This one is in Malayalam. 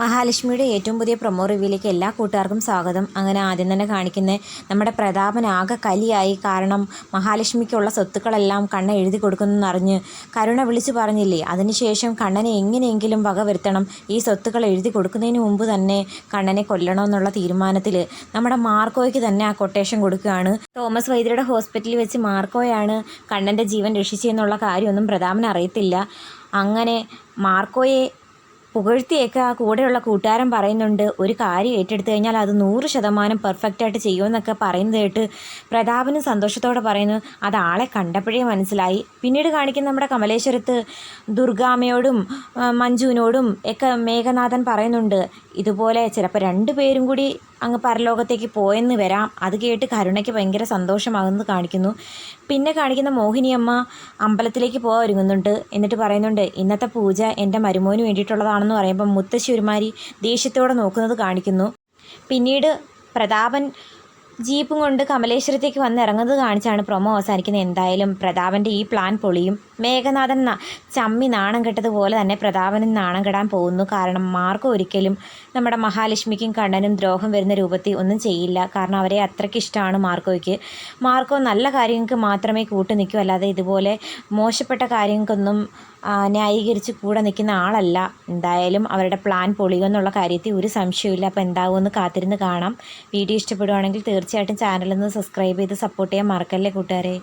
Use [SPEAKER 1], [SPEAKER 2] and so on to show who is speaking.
[SPEAKER 1] മഹാലക്ഷ്മിയുടെ ഏറ്റവും പുതിയ പ്രൊമോ റിവ്യൂയിലേക്ക് എല്ലാ കൂട്ടുകാർക്കും സ്വാഗതം. അങ്ങനെ ആദ്യം തന്നെ കാണിക്കുന്നത് നമ്മുടെ പ്രതാപൻ ആകെ കലിയായി. കാരണം മഹാലക്ഷ്മിക്കുള്ള സ്വത്തുക്കളെല്ലാം കണ്ണ എഴുതി കൊടുക്കുന്നെന്നറിഞ്ഞ് കരുണ വിളിച്ചു പറഞ്ഞില്ലേ? അതിനുശേഷം കണ്ണനെ എങ്ങനെയെങ്കിലും വക വരുത്തണം. ഈ സ്വത്തുക്കൾ എഴുതി കൊടുക്കുന്നതിന് മുമ്പ് തന്നെ കണ്ണനെ കൊല്ലണമെന്നുള്ള തീരുമാനത്തിൽ നമ്മുടെ മാർക്കോയ്ക്ക് തന്നെ ആ കൊട്ടേഷൻ കൊടുക്കുകയാണ്. തോമസ് വൈദ്യരുടെ ഹോസ്പിറ്റലിൽ വെച്ച് മാർക്കോയാണ് കണ്ണന്റെ ജീവൻ രക്ഷിച്ചെന്നുള്ള കാര്യമൊന്നും പ്രതാപൻ അറിയത്തില്ല. അങ്ങനെ മാർക്കോയെ പുകഴ്ത്തിയൊക്കെ ആ കൂടെയുള്ള കൂട്ടുകാരൻ പറയുന്നുണ്ട് ഒരു കാര്യം ഏറ്റെടുത്തു കഴിഞ്ഞാൽ അത് നൂറ് ശതമാനം പെർഫെക്റ്റായിട്ട് ചെയ്യുമെന്നൊക്കെ പറയുന്നത് കേട്ട് പ്രതാപനും സന്തോഷത്തോടെ പറയുന്നു അത് ആളെ കണ്ടപ്പോഴേ മനസ്സിലായി. പിന്നീട് കാണിക്കുന്ന നമ്മുടെ കമലേശ്വരത്ത് ദുർഗാമ്മയോടും മഞ്ജുവിനോടും ഒക്കെ മേഘനാഥൻ പറയുന്നുണ്ട് ഇതുപോലെ ചിലപ്പോൾ രണ്ടു പേരും കൂടി അങ്ങ് പരലോകത്തേക്ക് പോയെന്ന് വരാം. അത് കേട്ട് കരുണയ്ക്ക് ഭയങ്കര സന്തോഷമാകുന്നത് കാണിക്കുന്നു. പിന്നെ കാണിക്കുന്ന മോഹിനിയമ്മ അമ്പലത്തിലേക്ക് പോകാൻ ഒരുങ്ങുന്നുണ്ട്. എന്നിട്ട് പറയുന്നുണ്ട് ഇന്നത്തെ പൂജ എന്റെ മരുമോന് വേണ്ടിയിട്ടുള്ളതാണെന്ന് പറയുമ്പോൾ മുത്തശ്ശി ഒരുമാതിരി ദേഷ്യത്തോടെ നോക്കുന്നത് കാണിക്കുന്നു. പിന്നീട് പ്രതാപൻ ജീപ്പും കൊണ്ട് കമലേശ്വരത്തേക്ക് വന്ന് ഇറങ്ങുന്നത് കാണിച്ചാണ് പ്രൊമോ അവസാനിക്കുന്നത്. എന്തായാലും പ്രതാപന്റെ ഈ പ്ലാൻ പൊളിയും. മേഘനാഥൻ ചമ്മി നാണം കെട്ടതുപോലെ തന്നെ പ്രതാപനും നാണം കെടാൻ പോകുന്നു. കാരണം മാർക്കോ ഒരിക്കലും നമ്മുടെ മഹാലക്ഷ്മിക്കും കണ്ണനും ദ്രോഹം വരുന്ന രൂപത്തിൽ ഒന്നും ചെയ്യില്ല. കാരണം അവരെ അത്രയ്ക്ക് ഇഷ്ടമാണ് മാർക്കോയ്ക്ക്. മാർക്കോ നല്ല കാര്യങ്ങൾക്ക് മാത്രമേ കൂട്ടു നിൽക്കൂ. അല്ലാതെ ഇതുപോലെ മോശപ്പെട്ട കാര്യങ്ങൾക്കൊന്നും ന്യായീകരിച്ച് കൂടെ നിൽക്കുന്ന ആളല്ല. എന്തായാലും അവരുടെ പ്ലാൻ പൊളിയുമെന്നുള്ള കാര്യത്തിൽ ഒരു സംശയമില്ല അപ്പോൾ എന്താകുമെന്ന് കാത്തിരുന്ന് കാണാം. വീഡിയോ ഇഷ്ടപ്പെടുവാണെങ്കിൽ തീർച്ചയായിട്ടും ചാനലൊന്ന് സബ്സ്ക്രൈബ് ചെയ്ത് സപ്പോർട്ട് ചെയ്യാൻ മറക്കല്ലേ കൂട്ടുകാരെ.